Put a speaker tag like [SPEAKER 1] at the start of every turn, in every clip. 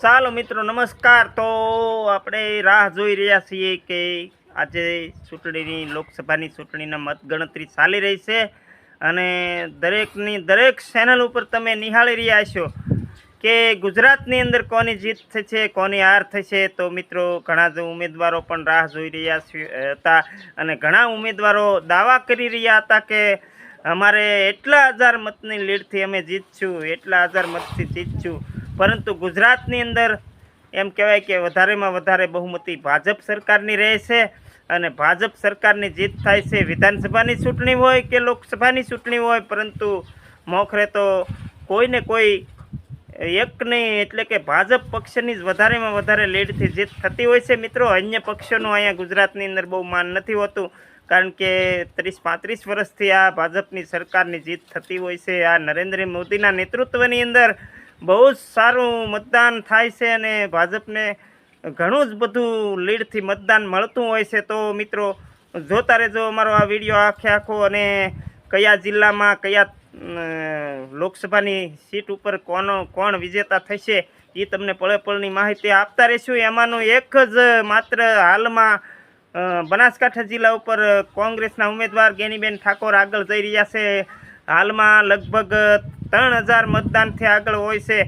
[SPEAKER 1] ચાલો મિત્રો, નમસ્કાર. તો આપણે રાહ જોઈ રહ્યા છીએ કે આજે ચૂંટણીની, લોકસભાની ચૂંટણીના મતગણતરી ચાલી રહી છે અને દરેકની, દરેક ચેનલ ઉપર તમે નિહાળી રહ્યા છો કે ગુજરાતની અંદર કોની જીત થશે, કોની હાર થશે. તો મિત્રો, ઘણા જ ઉમેદવારો પણ રાહ જોઈ રહ્યા હતા અને ઘણા ઉમેદવારો દાવા કરી રહ્યા હતા કે અમારે એટલા હજાર મતની લીડથી અમે જીતશું, એટલા હજાર મતથી જીતશું. પરંતુ ગુજરાતની અંદર એમ કહેવાય કે વધારેમાં વધારે બહુમતી ભાજપ સરકારની રહેશે અને ભાજપ સરકારની જીત થાય છે વિધાનસભાની ચૂંટણી હોય કે લોકસભાની ચૂંટણી હોય, પરંતુ મોખરે તો કોઈને કોઈ એક નહીં, એટલે કે ભાજપ પક્ષની જ વધારેમાં વધારે લીડથી જીત થતી હોય છે. મિત્રો, અન્ય પક્ષોનું અહીંયા ગુજરાતની અંદર બહુ માન નથી હોતું, કારણ કે ત્રીસ પાંત્રીસ વર્ષથી આ ભાજપની સરકારની જીત થતી હોય છે. આ નરેન્દ્ર મોદીના નેતૃત્વની અંદર બહુ જ સારું મતદાન થાય છે અને ભાજપને ઘણું જ બધું લીડથી મતદાન મળતું હોય છે. તો મિત્રો, જોતા રહેજો અમારો આ વીડિયો આખે આખો અને કયા જિલ્લામાં કયા લોકસભાની સીટ ઉપર કોનો, કોણ વિજેતા થશે એ તમને પળે પળની માહિતી આપતા રહીશું. એમાંનું એક જ માત્ર હાલમાં બનાસકાંઠા જિલ્લા ઉપર કોંગ્રેસના ઉમેદવાર ગેનીબેન ઠાકોર આગળ જઈ રહ્યા છે. હાલમાં લગભગ ત્રણ હજાર મતદાનથી આગળ હોય છે.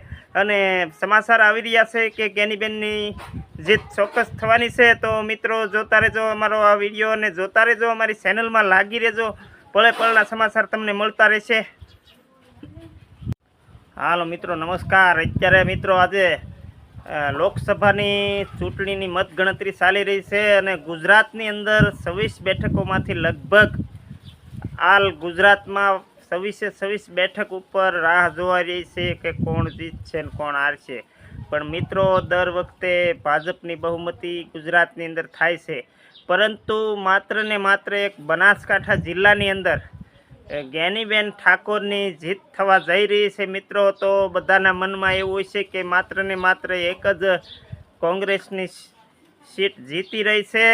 [SPEAKER 1] અને સમાચાર આવી રહ્યા છે કે ગેનીબેનની જીત ચોક્કસ થવાની છે. તો મિત્રો, જોતા રહેજો અમારો આ વીડિયો અને જોતા રહેજો અમારી ચેનલમાં લાગી રહેજો. પળે પળના સમાચાર તમને મળતા રહેશે. હાલો મિત્રો, નમસ્કાર. અત્યારે મિત્રો આજે લોકસભાની ચૂંટણીની મતગણતરી ચાલી રહી છે અને ગુજરાતની અંદર છવ્વીસ બેઠકોમાંથી લગભગ હાલ ગુજરાતમાં છવ્વીસે છવ્વીસ બેઠક ઉપર રાહ જોવા રહી છે કે કોણ જીતશે ને કોણ હારશે પણ મિત્રો, દર વખતે ભાજપની બહુમતી ગુજરાતની અંદર થાય છે. પરંતુ માત્ર ને માત્ર એક બનાસકાંઠા જિલ્લાની અંદર જ્ઞાનીબેન ઠાકોરની જીત થવા જઈ રહી છે મિત્રો. તો બધાના મનમાં એવું હોય છે કે માત્ર ને માત્ર એક જ કોંગ્રેસની સીટ જીતી રહી છે.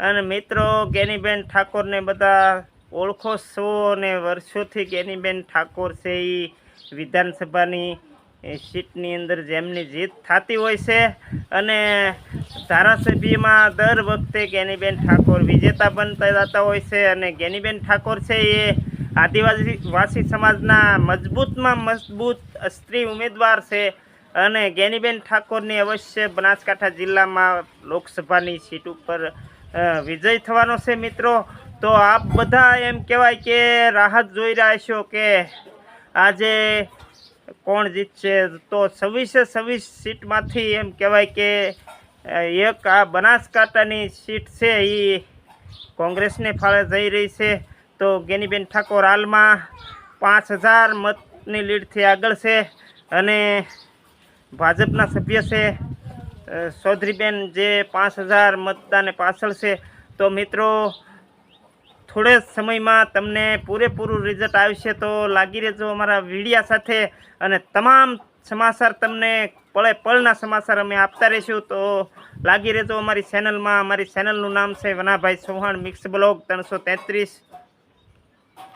[SPEAKER 1] અને મિત્રો, જ્ઞાનીબેન ઠાકોરને બધા ઓળખો છો અને વર્ષોથી કેનીબેન ઠાકોર છે એ વિધાનસભાની સીટની અંદર જેમની જીત થતી હોય છે. અને ધારાસભ્યમાં દર વખતે જ્ઞાનીબેન ઠાકોર વિજેતા બનતા જતા હોય છે અને કેનીબેન ઠાકોર છે એ આદિવાસી, વાસી સમાજના મજબૂતમાં મજબૂત સ્ત્રી ઉમેદવાર છે. અને જ્ઞાનીબેન ઠાકોરની અવશ્ય બનાસકાંઠા જિલ્લામાં લોકસભાની સીટ ઉપર વિજય થવાનો છે મિત્રો. તો આપ બધા એમ કહેવાય કે રાહત જોઈ રહ્યા છો કે આજે કોણ જીતશે? તો છવ્વીસે છવ્વીસ સીટમાંથી એમ કહેવાય કે એક આ બનાસકાંઠાની સીટ છે એ કોંગ્રેસને ફાળે જઈ રહી છે. તો ગેનીબેન ઠાકોર હાલમાં પાંચ હજાર મતની લીડથી આગળ છે અને ભાજપના સભ્ય છે ચૌધરીબેન જે પાંચ હજાર મતદાને પાછળ છે. તો મિત્રો થોડે સમયમાં તમને પૂરેપૂરું રિઝલ્ટ આવશે તો લાગી રહેજો અમારા વિડીયા સાથે અને તમામ સમાચાર તમને પળે પળના સમાચાર અમે આપતા રહીશું. તો લાગી રહેજો અમારી ચેનલમાં અમારી ચેનલનું નામ છે વનાભાઈ ચૌહાણ મિક્સ બ્લોગ ત્રણસો તેત્રીસ.